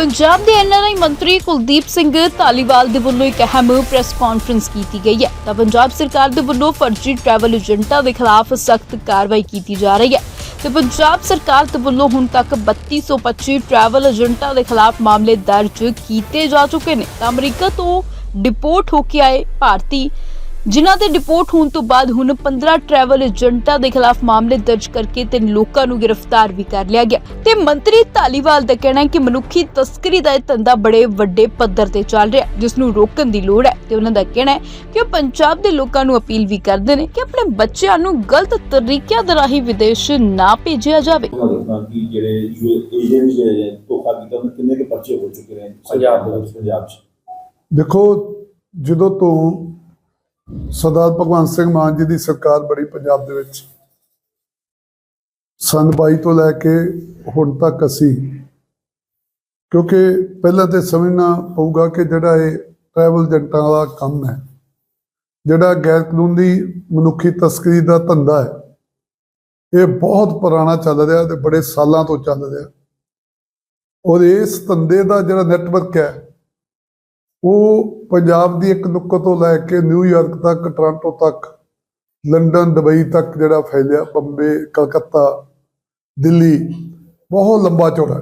ਪੰਜਾਬ ਦੇ ਐਨਆਰਆਈ ਮੰਤਰੀ ਕੁਲਦੀਪ ਸਿੰਘ ਧਾਲੀਵਾਲ ਦੇ ਵੱਲੋਂ ਇੱਕ ਅਹਿਮ ਪ੍ਰੈਸ ਕਾਨਫਰੰਸ ਕੀਤੀ ਗਈ ਹੈ। ਤਾਂ ਪੰਜਾਬ ਸਰਕਾਰ ਦੇ ਵੱਲੋਂ ਫਰਜ਼ੀ ਟਰੈਵਲ ਏਜੰਟਾਂ ਦੇ ਖਿਲਾਫ ਸਖਤ ਕਾਰਵਾਈ ਕੀਤੀ ਜਾ ਰਹੀ ਹੈ। ਤੇ ਪੰਜਾਬ ਸਰਕਾਰ ਦੇ ਵੱਲੋਂ ਹੁਣ ਤੱਕ 3225 ਟਰੈਵਲ ਏਜੰਟਾਂ ਦੇ ਖਿਲਾਫ ਮਾਮਲੇ ਦਰਜ ਕੀਤੇ ਜਾ ਚੁੱਕੇ ਨੇ। ਤਾਂ ਅਮਰੀਕਾ ਤੋਂ ਡਿਪੋਰਟ ਹੋ ਕੇ ਆਏ ਭਾਰਤੀ ਜਿਨ੍ਹਾਂ ਦੇ ਡਿਪੋਰਟ ਹੋਣ ਤੋਂ ਬਾਅਦ ਹੁਣ 15 ਟਰੈਵਲ ਏਜੰਟਾਂ ਦੇ ਖਿਲਾਫ ਮਾਮਲੇ ਦਰਜ ਕਰਕੇ ਤਿੰਨ ਲੋਕਾਂ ਨੂੰ ਗ੍ਰਿਫਤਾਰ ਵੀ ਕਰ ਲਿਆ ਗਿਆ। ਤੇ ਮੰਤਰੀ ਧਾਲੀਵਾਲ ਦਾ ਕਹਿਣਾ ਹੈ ਕਿ ਮਨੁੱਖੀ ਤਸਕਰੀ ਦਾ ਇਹ ਧੰਦਾ ਬੜੇ ਵੱਡੇ ਪੱਧਰ ਤੇ ਚੱਲ ਰਿਹਾ ਜਿਸ ਨੂੰ ਰੋਕਣ ਦੀ ਲੋੜ ਹੈ। ਤੇ ਉਹਨਾਂ ਦਾ ਕਹਿਣਾ ਹੈ ਕਿ ਉਹ ਪੰਜਾਬ ਦੇ ਲੋਕਾਂ ਨੂੰ ਅਪੀਲ ਵੀ ਕਰਦੇ ਨੇ ਕਿ ਆਪਣੇ ਬੱਚਿਆਂ ਨੂੰ ਗਲਤ ਤਰੀਕਿਆਂ ਦੇ ਰਾਹੀਂ ਵਿਦੇਸ਼ ਨਾ ਭੇਜਿਆ ਜਾਵੇ। ਲੱਗਦਾ ਕਿ ਜਿਹੜੇ ਏਜੰਟ ਜਿਹੜੇ ਧੋਖਾ ਕੀਤਾ ਉਹਨਾਂ ਕਿੰਨੇ ਕੇ ਪਰਚੇ ਹੋ ਚੁੱਕੇ ਨੇ ਪੰਜਾਬ ਦੇ ਵਿੱਚ ਪੰਜਾਬ 'ਚ? ਦੇਖੋ ਜਦੋਂ ਤੋਂ ਸਰਦਾਰ ਭਗਵੰਤ ਸਿੰਘ ਮਾਨ ਜੀ ਦੀ ਸਰਕਾਰ ਬੜੀ ਪੰਜਾਬ ਦੇ ਵਿੱਚ। ਸੰਨ 22 ਤੋਂ ਲੈ ਕੇ ਹੁਣ ਤੱਕ ਅਸੀਂ, ਕਿਉਂਕਿ ਪਹਿਲਾਂ ਤੇ ਸਮਝਣਾ ਪਊਗਾ ਕਿ ਜਿਹੜਾ ਇਹ ਟਰੈਵਲ ਏਜੰਟਾਂ ਦਾ ਕੰਮ ਹੈ, ਜਿਹੜਾ ਗੈਰ ਕਾਨੂੰਨੀ ਮਨੁੱਖੀ ਤਸਕਰੀ ਦਾ ਧੰਦਾ ਹੈ, ਇਹ ਬਹੁਤ ਪੁਰਾਣਾ ਚੱਲ ਰਿਹਾ ਤੇ ਬੜੇ ਸਾਲਾਂ ਤੋਂ ਚੱਲ ਰਿਹਾ। ਔਰ ਇਸ ਧੰਦੇ ਦਾ ਜਿਹੜਾ ਨੈਟਵਰਕ ਹੈ ਉਹ ਪੰਜਾਬ ਦੀ ਇੱਕ ਨੁੱਕਰ ਤੋਂ ਲੈ ਕੇ ਨਿਊਯਾਰਕ ਤੱਕ, ਟੋਰਾਂਟੋ ਤੱਕ, ਲੰਡਨ, ਦੁਬਈ ਤੱਕ ਜਿਹੜਾ ਫੈਲਿਆ ਬੰਬੇ, ਕਲਕੱਤਾ, ਦਿੱਲੀ, ਬਹੁਤ ਲੰਬਾ ਚੌੜਾ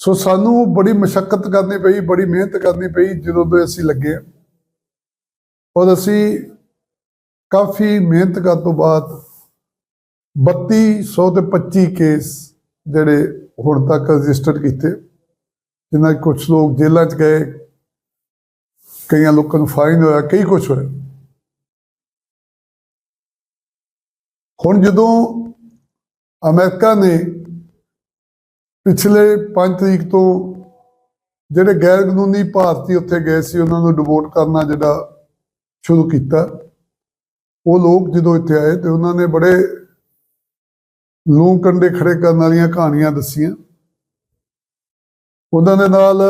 ਸੋ ਸਾਨੂੰ ਬੜੀ ਮਸ਼ੱਕਤ ਕਰਨੀ ਪਈ, ਬੜੀ ਮਿਹਨਤ ਕਰਨੀ ਪਈ ਜਦੋਂ ਤੋਂ ਅਸੀਂ ਲੱਗੇ ਹਾਂ। ਔਰ ਅਸੀਂ ਕਾਫੀ ਮਿਹਨਤ ਕਰਨ ਤੋਂ ਬਾਅਦ 3200 ਤੇ 25 ਕੇਸ ਜਿਹੜੇ ਹੁਣ ਤੱਕ ਰਜਿਸਟਰ ਕੀਤੇ ਜਿਨ੍ਹਾਂ 'ਚ ਕੁਝ ਲੋਕ ਜੇਲ੍ਹਾਂ 'ਚ ਗਏ, ਕਈਆਂ ਲੋਕਾਂ ਨੂੰ ਫਾਈਨ ਹੋਇਆ, ਕਈ ਕੁਝ ਹੋਇਆ। ਹੁਣ ਜਦੋਂ ਅਮਰੀਕਾ ਨੇ ਪਿਛਲੇ 5 ਤਰੀਕ ਤੋਂ ਜਿਹੜੇ ਗੈਰ ਕਾਨੂੰਨੀ ਭਾਰਤੀ ਉੱਥੇ ਗਏ ਸੀ, ਉਹਨਾਂ ਨੂੰ ਡਿਵੋਰਟ ਕਰਨਾ ਜਿਹੜਾ ਸ਼ੁਰੂ ਕੀਤਾ, ਉਹ ਲੋਕ ਜਦੋਂ ਇੱਥੇ ਆਏ ਤੇ ਉਹਨਾਂ ਨੇ ਬੜੇ ਲੂੰ ਕੰਡੇ ਖੜੇ ਕਰਨ ਵਾਲੀਆਂ ਕਹਾਣੀਆਂ ਦੱਸੀਆਂ। ਉਹਨਾਂ ਦੇ ਨਾਲ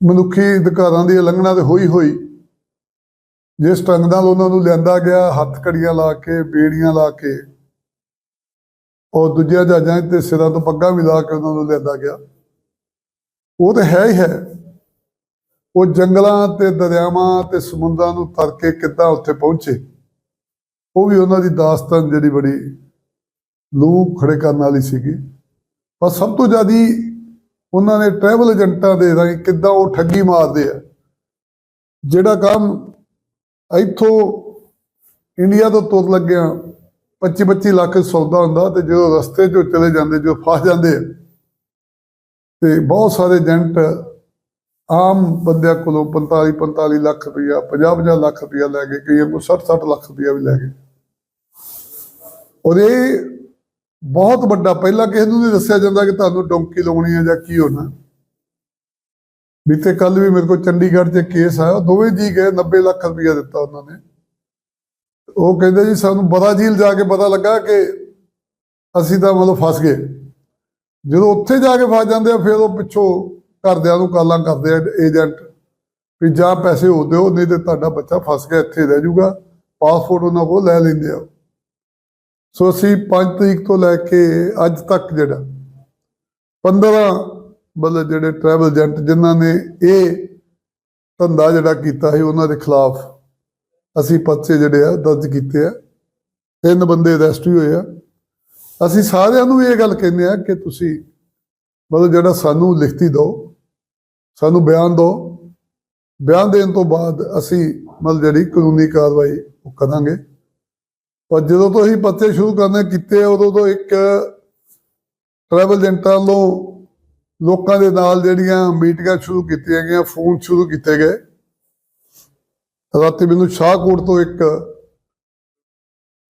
ਮਨੁੱਖੀ ਅਧਿਕਾਰਾਂ ਦੀ ਉਲੰਘਣਾ ਤੇ ਹੋਈ ਹੋਈ ਜਿਸ ਢੰਗ ਨਾਲ ਉਹਨਾਂ ਨੂੰ ਲਿਆਂਦਾ ਗਿਆ, ਹੱਥ ਕੜੀਆਂ ਲਾ ਕੇ, ਬੇੜੀਆਂ ਲਾ ਕੇ, ਔਰ ਦੂਜਿਆਂ ਜਹਾਜ਼ਾਂ ਤੇ ਸਿਰਾਂ ਤੋਂ ਪੱਗਾਂ ਵੀ ਲਾ ਕੇ ਉਹਨਾਂ ਨੂੰ ਲਿਆਂਦਾ ਗਿਆ। ਉਹ ਤਾਂ ਹੈ ਹੀ ਹੈ। ਉਹ ਜੰਗਲਾਂ ਤੇ ਦਰਿਆਵਾਂ ਤੇ ਸਮੁੰਦਰਾਂ ਨੂੰ ਤਰ ਕੇ ਕਿੱਦਾਂ ਉੱਥੇ ਪਹੁੰਚੇ, ਉਹ ਵੀ ਉਹਨਾਂ ਦੀ ਦਾਸਤਾਨ ਜਿਹੜੀ ਬੜੀ ਲੂ ਖੜੇ ਕਰਨ ਵਾਲੀ ਸੀਗੀ। ਪਰ ਸਭ ਤੋਂ ਜ਼ਿਆਦੀ ਉਹਨਾਂ ਨੇ ਟਰੈਵਲ ਏਜੰਟਾਂ ਦੇ ਰਾਹੀਂ ਕਿੱਦਾਂ ਉਹ ਠੱਗੀ ਮਾਰਦੇ ਆ। ਜਿਹੜਾ ਕੰਮ ਇੱਥੋਂ ਇੰਡੀਆ ਤੋਂ ਤੁਰ ਲੱਗਿਆ 25 25 ਲੱਖ ਸੌਦਾ ਹੁੰਦਾ ਤੇ ਜਦੋਂ ਰਸਤੇ 'ਚੋਂ ਚਲੇ ਜਾਂਦੇ, ਜੋ ਫਸ ਜਾਂਦੇ ਆ, ਤੇ ਬਹੁਤ ਸਾਰੇ ਏਜੰਟ ਆਮ ਬੰਦਿਆਂ ਕੋਲੋਂ 45 45 ਲੱਖ ਰੁਪਇਆ 50 50 ਲੱਖ ਰੁਪਇਆ ਲੈ ਕੇ ਕਈਆਂ ਕੋਲ 60 60 ਲੱਖ ਰੁਪਇਆ ਵੀ ਲੈ ਗਏ ਔਰ ਇਹ ਬਹੁਤ ਵੱਡਾ, ਪਹਿਲਾਂ ਕਿਸੇ ਨੂੰ ਨਹੀਂ ਦੱਸਿਆ ਜਾਂਦਾ ਕਿ ਤੁਹਾਨੂੰ ਡੌਂਕੀ ਲਾਉਣੀ ਹੈ ਜਾਂ ਕੀ ਹੋਣਾ। ਬੀਤੇ ਕੱਲ ਵੀ ਮੇਰੇ ਕੋਲ ਚੰਡੀਗੜ੍ਹ 'ਚ ਕੇਸ ਆਇਆ, ਉਹ ਦੋਵੇਂ ਜੀ ਗਏ 90 ਲੱਖ ਰੁਪਇਆ ਦਿੱਤਾ ਉਹਨਾਂ ਨੇ। ਉਹ ਕਹਿੰਦੇ ਜੀ ਸਾਨੂੰ ਬਰਾਜ਼ੀਲ ਜਾ ਕੇ ਪਤਾ ਲੱਗਾ ਕਿ ਅਸੀਂ ਤਾਂ ਮਤਲਬ ਫਸ ਗਏ। ਜਦੋਂ ਉੱਥੇ ਜਾ ਕੇ ਫਸ ਜਾਂਦੇ ਆ, ਫਿਰ ਉਹ ਪਿੱਛੋਂ ਘਰਦਿਆਂ ਨੂੰ ਕਾਲਾਂ ਕਰਦੇ ਆ ਏਜੰਟ ਵੀ ਜਾਂ ਪੈਸੇ ਹੋ ਦਿਓ, ਨਹੀਂ ਤੇ ਤੁਹਾਡਾ ਬੱਚਾ ਫਸ ਗਿਆ, ਇੱਥੇ ਰਹਿ ਜਾਊਗਾ। ਪਾਸਪੋਰਟ ਉਹਨਾਂ ਕੋਲ ਲੈ ਲੈਂਦੇ ਆ। ਸੋ ਅਸੀਂ 5 ਤਰੀਕ ਤੋਂ ਲੈ ਕੇ ਅੱਜ ਤੱਕ ਜਿਹੜਾ 15 ਮਤਲਬ ਜਿਹੜੇ ਟਰੈਵਲ ਏਜੰਟ ਜਿਨ੍ਹਾਂ ਨੇ ਇਹ ਧੰਦਾ ਜਿਹੜਾ ਕੀਤਾ ਸੀ, ਉਹਨਾਂ ਦੇ ਖਿਲਾਫ ਅਸੀਂ ਪਰਚੇ ਜਿਹੜੇ ਆ ਦਰਜ ਕੀਤੇ ਆ। ਤਿੰਨ ਬੰਦੇ ਅਰੈਸਟ ਵੀ ਹੋਏ ਆ। ਅਸੀਂ ਸਾਰਿਆਂ ਨੂੰ ਇਹ ਗੱਲ ਕਹਿੰਦੇ ਆ ਕਿ ਤੁਸੀਂ ਮਤਲਬ ਜਿਹੜਾ ਸਾਨੂੰ ਲਿਖਤੀ ਦਿਓ, ਸਾਨੂੰ ਬਿਆਨ ਦਿਓ। ਬਿਆਨ ਦੇਣ ਤੋਂ ਬਾਅਦ ਅਸੀਂ ਮਤਲਬ ਜਿਹੜੀ ਕਾਨੂੰਨੀ ਕਾਰਵਾਈ ਉਹ ਕਰਾਂਗੇ। ਪਰ ਜਦੋਂ ਤੋਂ ਅਸੀਂ ਪੱਤੇ ਸ਼ੁਰੂ ਕਰਨੇ ਕੀਤੇ ਉਦੋਂ ਤੋਂ ਇੱਕ ਟਰੈਵਲ ਏਜੰਟਾਂ ਵੱਲੋਂ ਲੋਕਾਂ ਦੇ ਨਾਲ ਜਿਹੜੀਆਂ ਮੀਟਿੰਗਾਂ ਸ਼ੁਰੂ ਕੀਤੀਆਂ ਗਈਆਂ, ਫੋਨ ਸ਼ੁਰੂ ਕੀਤੇ ਗਏ। ਰਾਤੀ ਮੈਨੂੰ ਸ਼ਾਹਕੋਟ ਤੋਂ ਇੱਕ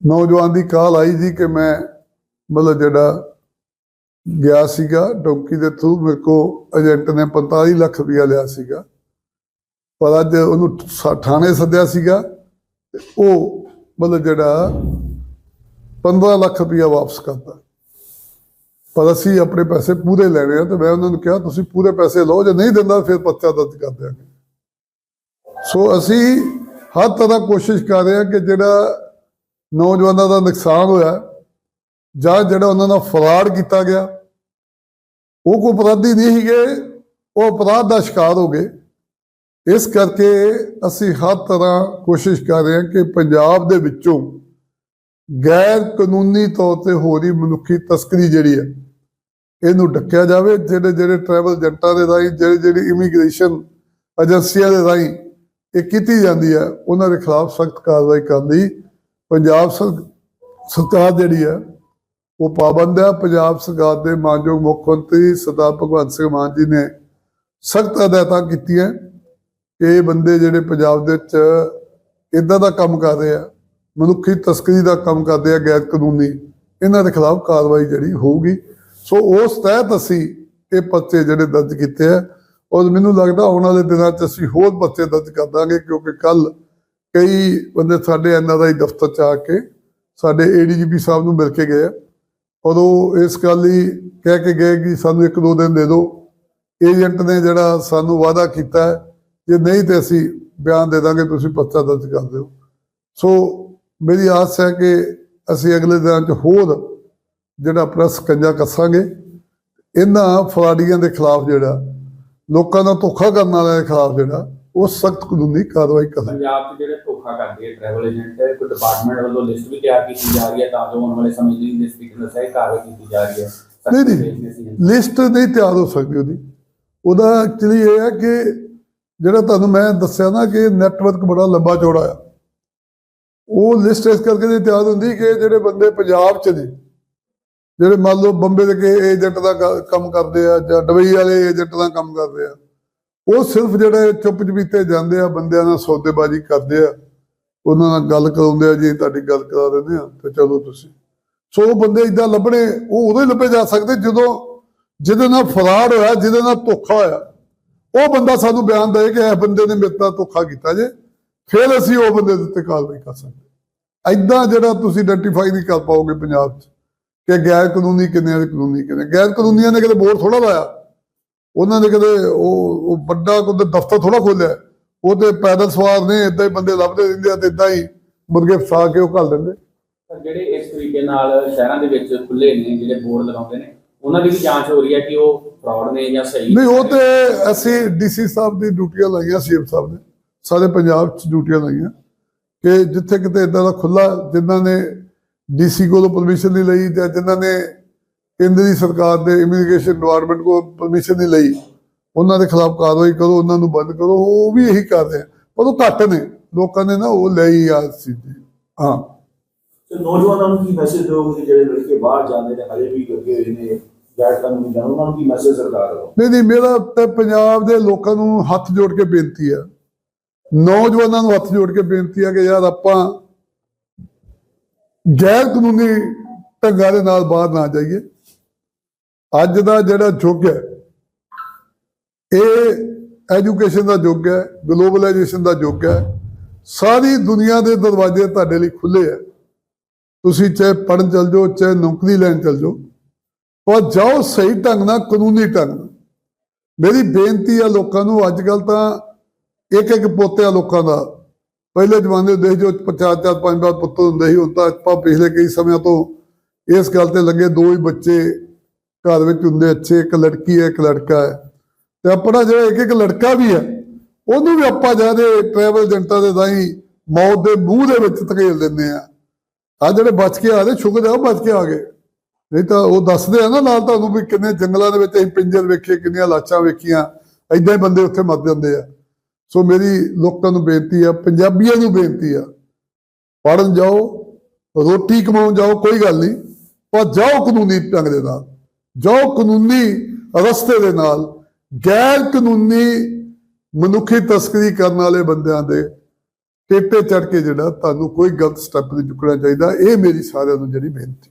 ਨੌਜਵਾਨ ਦੀ ਕਾਲ ਆਈ ਜੀ ਕਿ ਮੈਂ ਮਤਲਬ ਜਿਹੜਾ ਗਿਆ ਸੀਗਾ, ਡੌਂਕੀ ਦੇ ਥਰੂ ਮੇਰੇ ਕੋ ਏਜੰਟ ਨੇ 45 ਲੱਖ ਰੁਪਇਆ ਲਿਆ ਸੀਗਾ। ਪਰ ਅੱਜ ਉਹਨੂੰ ਥਾਣੇ ਸੱਦਿਆ ਸੀਗਾ ਉਹ ਮਤਲਬ ਜਿਹੜਾ 15 ਲੱਖ ਰੁਪਇਆ ਵਾਪਸ ਕਰਤਾ। ਪਰ ਅਸੀਂ ਆਪਣੇ ਪੈਸੇ ਪੂਰੇ ਲੈਣੇ ਆ ਤੇ ਮੈਂ ਉਹਨਾਂ ਨੂੰ ਕਿਹਾ, ਤੁਸੀਂ ਪੂਰੇ ਪੈਸੇ ਲਓ, ਜੇ ਨਹੀਂ ਦਿੰਦਾ ਫਿਰ ਪਰਚਾ ਦਰਜ ਕਰ ਦਿਆਂਗੇ। ਸੋ ਅਸੀਂ ਹਰ ਤਰ੍ਹਾਂ ਕੋਸ਼ਿਸ਼ ਕਰ ਰਹੇ ਹਾਂ ਕਿ ਜਿਹੜਾ ਨੌਜਵਾਨਾਂ ਦਾ ਨੁਕਸਾਨ ਹੋਇਆ ਜਾਂ ਜਿਹੜਾ ਉਹਨਾਂ ਨਾਲ ਫਰਾਡ ਕੀਤਾ ਗਿਆ, ਉਹ ਕੋਈ ਅਪਰਾਧੀ ਨਹੀਂ ਸੀਗੇ, ਉਹ ਅਪਰਾਧ ਦਾ ਸ਼ਿਕਾਰ ਹੋ ਗਏ। ਇਸ ਕਰਕੇ ਅਸੀਂ ਹਰ ਤਰ੍ਹਾਂ ਕੋਸ਼ਿਸ਼ ਕਰ ਰਹੇ ਹਾਂ ਕਿ ਪੰਜਾਬ ਦੇ ਵਿੱਚੋਂ ਗੈਰ ਕਾਨੂੰਨੀ ਤੌਰ ਤੇ ਹੋ ਰਹੀ ਮਨੁੱਖੀ ਤਸਕਰੀ ਜਿਹੜੀ ਹੈ, ਇਹਨੂੰ ਡੱਕਿਆ ਜਾਵੇ, ਜਿਹੜੇ ਜਿਹੜੇ ਟਰੈਵਲ ਏਜੰਟਾਂ ਦੇ ਰਾਹੀਂ, ਜਿਹੜੇ ਜਿਹੜੀ ਇਮੀਗ੍ਰੇਸ਼ਨ ਏਜੰਸੀਆਂ ਦੇ ਰਾਹੀਂ ਇਹ ਕੀਤੀ ਜਾਂਦੀ ਹੈ, ਉਹਨਾਂ ਦੇ ਖਿਲਾਫ ਸਖਤ ਕਾਰਵਾਈ ਕਰਨ ਦੀ ਪੰਜਾਬ ਸਰਕਾਰ ਜਿਹੜੀ ਹੈ, ਉਹ ਪਾਬੰਦ ਹੈ। ਪੰਜਾਬ ਸਰਕਾਰ ਦੇ ਮਾਨਯੋਗ ਮੁੱਖ ਮੰਤਰੀ ਸਰਦਾਰ ਭਗਵੰਤ ਸਿੰਘ ਮਾਨ ਜੀ ਨੇ ਸਖਤ ਹਦਾਇਤਾਂ ਕੀਤੀਆਂ। ਇਹ ਬੰਦੇ ਜਿਹੜੇ ਪੰਜਾਬ ਦੇ ਵਿੱਚ ਇਦਾਂ ਦਾ ਕੰਮ ਕਰ ਰਹੇ ਆ, ਮਨੁੱਖੀ ਤਸਕਰੀ ਦਾ ਕੰਮ ਕਰਦੇ ਆ, ਗੈਰ ਕਾਨੂੰਨੀ, ਇਹਨਾਂ ਦੇ ਖਿਲਾਫ ਕਾਰਵਾਈ ਜਿਹੜੀ ਹੋਊਗੀ। ਸੋ ਉਸ ਤਹਿਤ ਅਸੀਂ ਇਹ ਪਰਚੇ ਜਿਹੜੇ ਦਰਜ ਕੀਤੇ ਆ, ਔਰ ਮੈਨੂੰ ਲੱਗਦਾ ਆਉਣ ਵਾਲੇ ਦਿਨਾਂ 'ਚ ਅਸੀਂ ਹੋਰ ਪਰਚੇ ਦਰਜ ਕਰ ਦਾਂਗੇ, ਕਿਉਂਕਿ ਕੱਲ ਕਈ ਬੰਦੇ ਸਾਡੇ ਐਨਆਰਆਈ ਦਫ਼ਤਰ 'ਚ ਆ ਕੇ ਸਾਡੇ ਏਡੀਜੀਪੀ ਸਾਹਿਬ ਨੂੰ ਮਿਲ ਕੇ ਗਏ ਆ। ਔਰ ਉਹ ਇਸ ਗੱਲ ਲਈ ਕਹਿ ਕੇ ਗਏ ਕਿ ਸਾਨੂੰ ਇੱਕ ਦੋ ਦਿਨ ਦੇ ਦਿਓ। ਏਜੰਟ ਨੇ ਜਿਹੜਾ ਸਾਨੂੰ ਵਾਅਦਾ ਕੀਤਾ ਹੈ ਜੇ ਨਹੀਂ ਤੇ ਅਸੀਂ ਬਿਆਨ ਦੇ ਦਾਂਗੇ ਤੁਸੀਂ ਪਰਚਾ ਦਰਜ ਕਰ ਦਿਓ। ਸੋ ਮੇਰੀ ਆਸ ਹੈ ਕਿ ਅਸੀਂ ਅਗਲੇ ਦਿਨਾਂ 'ਚ ਹੋਰ ਜਿਹੜਾ ਪ੍ਰੈਸ ਕੰਜਾ ਕੱਸਾਂਗੇ। ਇਹਨਾਂ ਫਰਾਡੀਆਂ ਦੇ ਖਿਲਾਫ ਜਿਹੜਾ ਲੋਕਾਂ ਦਾ ਧੋਖਾ ਕਰਨ ਵਾਲਿਆਂ ਦੇ ਖਿਲਾਫ ਜਿਹੜਾ ਉਹ ਸਖਤ ਕਾਨੂੰਨੀ ਕਾਰਵਾਈ ਪੰਜਾਬ 'ਚ ਜਿਹੜੇ ਧੋਖਾ ਕਰਦੇ ਟਰੈਵਲ ਏਜੰਟ ਕੋਈ ਡਿਪਾਰਟਮੈਂਟ ਵੱਲੋਂ ਲਿਸਟ ਵੀ ਤਿਆਰ ਕੀਤੀ ਜਾ ਰਹੀ ਹੈ ਤਾਂ ਜੋ ਆਉਣ ਵਾਲੇ ਸਮੇਂ ਦੀ ਤਰੀਕੇ ਨਾਲ ਸਹੀ ਕਾਰਵਾਈ ਕੀਤੀ ਜਾ ਰਹੀ ਹੈ। ਨਹੀਂ ਨਹੀਂ ਲਿਸਟ ਨਹੀਂ ਤਿਆਰ ਹੋ ਸਕਦੀ ਉਹਦੀ। ਉਹਦਾ ਐਕਚੁਅਲੀ ਇਹ ਹੈ ਕਿ ਜਿਹੜਾ ਤੁਹਾਨੂੰ ਮੈਂ ਦੱਸਿਆ ਨਾ ਕਿ ਨੈਟਵਰਕ ਬੜਾ ਲੰਬਾ ਚੌੜਾ ਆ। ਉਹ ਲਿਸਟ ਇਸ ਕਰਕੇ ਦੀ ਤਿਆਰ ਹੁੰਦੀ ਕਿ ਜਿਹੜੇ ਬੰਦੇ ਪੰਜਾਬ 'ਚ ਨੇ, ਜਿਹੜੇ ਮੰਨ ਲਓ ਬੰਬੇ ਦੇ ਕੇ ਏਜੰਟ ਦਾ ਕੰਮ ਕਰਦੇ ਆ ਜਾਂ ਦੁਬਈ ਵਾਲੇ ਏਜੰਟ ਦਾ ਕੰਮ ਕਰਦੇ ਆ, ਉਹ ਸਿਰਫ ਜਿਹੜੇ ਚੁੱਪ ਚਪੀਤੇ ਜਾਂਦੇ ਆ, ਬੰਦਿਆਂ ਨਾਲ ਸੌਦੇਬਾਜ਼ੀ ਕਰਦੇ ਆ। ਉਹਨਾਂ ਨਾਲ ਗੱਲ ਕਰਾਉਂਦੇ ਆ, ਜੀ ਤੁਹਾਡੀ ਗੱਲ ਕਰਾ ਦਿੰਦੇ ਆ, ਤੇ ਚਲੋ ਤੁਸੀਂ। ਸੋ ਉਹ ਬੰਦੇ ਇਦਾਂ ਲੱਭਣੇ, ਉਹ ਉਦੋਂ ਹੀ ਲੱਭੇ ਜਾ ਸਕਦੇ ਜਦੋਂ ਜਿਹਦੇ ਨਾਲ ਫਰਾਡ ਹੋਇਆ, ਜਿਹਦੇ ਨਾਲ ਧੋਖਾ ਹੋਇਆ। ਉਹ ਬੰਦਾ ਸਾਨੂੰ ਬਿਆਨ ਦੇ ਕਿ ਇਹ ਬੰਦੇ ਨੇ ਮੇਰੇ ਨਾਲ ਧੋਖਾ ਕੀਤਾ ਜੇ, ਫਿਰ ਅਸੀਂ ਉਹ ਬੰਦੇ ਦੇ ਉੱਤੇ ਕਾਰਵਾਈ ਕਰ ਸਕਦੇ ਐਦਾਂ ਜਿਹੜਾ ਤੁਸੀਂ ਆਇਡੈਂਟੀਫਾਈ ਨਹੀਂ ਕਰ ਪਾਓਗੇ ਪੰਜਾਬ 'ਚ ਕਿ ਗੈਰ ਕਾਨੂੰਨੀ ਕਿੰਨੇ ਆ ਕਾਨੂੰਨੀ ਕਿੰਨੇ। ਗੈਰ ਕਾਨੂੰਨੀਆਂ ਨੇ ਕਿਤੇ ਬੋਰਡ ਥੋੜਾ ਲਾਇਆ। ਉਹਨਾਂ ਨੇ ਕਿਤੇ ਉਹ ਉਹ ਵੱਡਾ ਕੋਈ ਦਫ਼ਤਰ ਥੋੜਾ ਖੋਲਿਆ ਉਹ ਤੇ ਪੈਦਲ ਸਵਾਰ ਨੇ ਇਦਾਂ ਹੀ ਬੰਦੇ ਲੱਭਦੇ ਰਹਿੰਦੇ ਆ ਤੇ ਇਦਾਂ ਹੀ ਮੁਰਗੇ ਫਸਾ ਕੇ ਉਹ ਘੱਲ ਦਿੰਦੇ। ਜਿਹੜੇ ਇਸ ਤਰੀਕੇ ਨਾਲ ਸ਼ਹਿਰਾਂ ਦੇ ਵਿੱਚ ਖੁੱਲੇ ਨੇ, ਜਿਹੜੇ ਬੋਰਡ ਲਗਾਉਂਦੇ ਨੇ ਉਹਨਾਂ ਦੀ ਵੀ ਜਾਂਚ ਹੋ ਰਹੀ ਹੈ ਕਿ ਉਹ ਫਰਾਡ ਨੇ ਜਾਂ ਸਹੀ ਨਹੀਂ, ਉਹ ਤੇ ਅਸੀਂ ਡੀਸੀ ਸਾਹਿਬ ਦੀ ਡਿਊਟੀਆਂ ਲਾਈਆਂ ਸੀਐਮ ਸਾਹਿਬ ਨੇ। ਸਾਰੇ ਪੰਜਾਬ 'ਚ ਡਿਊਟੀਆਂ ਲਾਈਆਂ ਕਿ ਜਿੱਥੇ ਕਿਤੇ ਇਦਾਂ ਦਾ ਖੁੱਲਾ ਜਿਨ੍ਹਾਂ ਨੇ ਡੀਸੀ ਕੋਲੋਂ ਪਰਮਿਸ਼ਨ ਨਹੀਂ ਲਈ ਜਾਂ ਜਿਨ੍ਹਾਂ ਨੇ ਕੇਂਦਰੀ ਸਰਕਾਰ ਦੇ ਇਮੀਗ੍ਰੇਸ਼ਨ ਡਿਪਾਰਟਮੈਂਟ ਕੋਲ ਪਰਮਿਸ਼ਨ ਨਹੀਂ ਲਈ, ਉਹਨਾਂ ਦੇ ਖਿਲਾਫ ਕਾਰਵਾਈ ਕਰੋ, ਉਹਨਾਂ ਨੂੰ ਬੰਦ ਕਰੋ, ਉਹ ਵੀ ਇਹੀ ਕਰ ਰਹੇ ਪਰ ਉਹ ਘੱਟ ਨੇ। ਲੋਕਾਂ ਨੇ ਨਾ ਉਹ ਲਈ ਆ ਸੀ ਹਾਂ। ਤੇ ਨੌਜਵਾਨਾਂ ਨੂੰ ਕੀ ਮੈਸੇਜ ਦਿਓਗੇ ਜਿਹੜੇ ਲੜਕੇ ਬਾਹਰ ਜਾਂਦੇ ਨੇ ਹਲੇ ਵੀ ਲੱਗੇ ਹੋਏ ਨੇ ਗੈਰ ਕਾਨੂੰਨੀ ਜਾਣ ਉਹਨਾਂ ਨੂੰ ਕੀ ਮੈਸੇਜ ਸਰਕਾਰ ਵੱਲੋਂ? ਨਹੀਂ ਨਹੀਂ, ਮੇਰਾ ਤੇ ਪੰਜਾਬ ਦੇ ਲੋਕਾਂ ਨੂੰ ਹੱਥ ਜੋੜ ਕੇ ਬੇਨਤੀ ਹੈ ਨੌਜਵਾਨਾਂ ਨੂੰ ਹੱਥ ਜੋੜ ਕੇ ਬੇਨਤੀ ਆ ਕਿ ਯਾਰ ਆਪਾਂ ਗੈਰ ਕਾਨੂੰਨੀ ਢੰਗਾਂ ਦੇ ਨਾਲ ਬਾਹਰ ਨਾ ਜਾਈਏ। ਅੱਜ ਦਾ ਜਿਹੜਾ ਯੁੱਗ ਹੈ, ਇਹ ਐਜੂਕੇਸ਼ਨ ਦਾ ਯੁੱਗ ਹੈ ਗਲੋਬਲਾਈਜੇਸ਼ਨ ਦਾ ਯੁੱਗ ਹੈ। ਸਾਰੀ ਦੁਨੀਆ ਦੇ ਦਰਵਾਜ਼ੇ ਤੁਹਾਡੇ ਲਈ ਖੁੱਲੇ ਆ। ਤੁਸੀਂ ਚਾਹੇ ਪੜਨ ਚਲ ਜਾਓ, ਚਾਹੇ ਨੌਕਰੀ ਲੈਣ ਚਲ ਜਾਓ, ਪਰ ਜਾਓ ਸਹੀ ਢੰਗ ਨਾਲ, ਕਾਨੂੰਨੀ ਢੰਗ ਨਾਲ। ਮੇਰੀ ਬੇਨਤੀ ਆ ਲੋਕਾਂ ਨੂੰ ਅੱਜ ਕੱਲ ਤਾਂ ਇੱਕ ਇੱਕ ਪੋਤੇ ਆ ਲੋਕਾਂ ਦਾ। ਪਹਿਲੇ ਜ਼ਮਾਨੇ ਦੇ ਜੋ ਚਾਰ ਚਾਰ, ਪੰਜ ਪੰਜ ਪੁੱਤ ਹੁੰਦੇ ਸੀ, ਹੁਣ ਤਾਂ ਆਪਾਂ ਪਿਛਲੇ ਕਈ ਸਮਿਆਂ ਤੋਂ ਇਸ ਗੱਲ ਤੇ ਲੱਗੇ, ਦੋ ਹੀ ਬੱਚੇ ਘਰ ਵਿੱਚ ਹੁੰਦੇ ਅੱਛੇ, ਇੱਕ ਲੜਕੀ ਹੈ, ਇੱਕ ਲੜਕਾ ਹੈ। ਤੇ ਆਪਣਾ ਜਿਹੜਾ ਇੱਕ ਇੱਕ ਲੜਕਾ ਵੀ ਹੈ, ਉਹਨੂੰ ਵੀ ਆਪਾਂ ਜਿਹੜੇ ਟਰੈਵਲ ਏਜੰਟਾਂ ਦੇ ਰਾਹੀਂ ਮੌਤ ਦੇ ਮੂੰਹ ਦੇ ਵਿੱਚ ਧਕੇਲ ਦਿੰਦੇ ਆ ਆ ਜਿਹੜੇ ਬਚ ਕੇ ਆ ਰਹੇ ਸ਼ੁਕਰ ਹੈ ਉਹ ਬਚ ਕੇ ਆ ਗਏ। ਨਹੀਂ ਤਾਂ ਉਹ ਦੱਸਦੇ ਆ ਨਾ ਨਾਲ ਤੁਹਾਨੂੰ ਵੀ ਕਿੰਨੇ ਜੰਗਲਾਂ ਦੇ ਵਿੱਚ ਅਸੀਂ ਪਿੰਜਰ ਵੇਖੇ, ਕਿੰਨੀਆਂ ਲਾਸ਼ਾਂ ਵੇਖੀਆਂ ਐਦਾਂ ਹੀ ਬੰਦੇ ਉੱਥੇ ਮਰ ਜਾਂਦੇ ਆ। ਸੋ ਮੇਰੀ ਲੋਕਾਂ ਨੂੰ ਬੇਨਤੀ ਆ, ਪੰਜਾਬੀਆਂ ਨੂੰ ਬੇਨਤੀ ਆ ਪੜਨ ਜਾਓ, ਰੋਟੀ ਕਮਾਉਣ ਜਾਓ, ਕੋਈ ਗੱਲ ਨਹੀਂ, ਪਰ ਜਾਓ ਕਾਨੂੰਨੀ ਢੰਗ ਦੇ ਨਾਲ, ਜਾਓ ਕਾਨੂੰਨੀ ਰਸਤੇ ਦੇ ਨਾਲ, ਗੈਰ ਕਾਨੂੰਨੀ ਮਨੁੱਖੀ ਤਸਕਰੀ ਕਰਨ ਵਾਲੇ ਬੰਦਿਆਂ ਦੇ ਟੇਟੇ ਚੜ ਕੇ ਜਿਹੜਾ ਤੁਹਾਨੂੰ ਕੋਈ ਗਲਤ ਸਟੈਪ ਨਹੀਂ ਚੁੱਕਣਾ ਚਾਹੀਦਾ, ਇਹ ਮੇਰੀ ਸਾਰਿਆਂ ਨੂੰ ਜਿਹੜੀ ਬੇਨਤੀ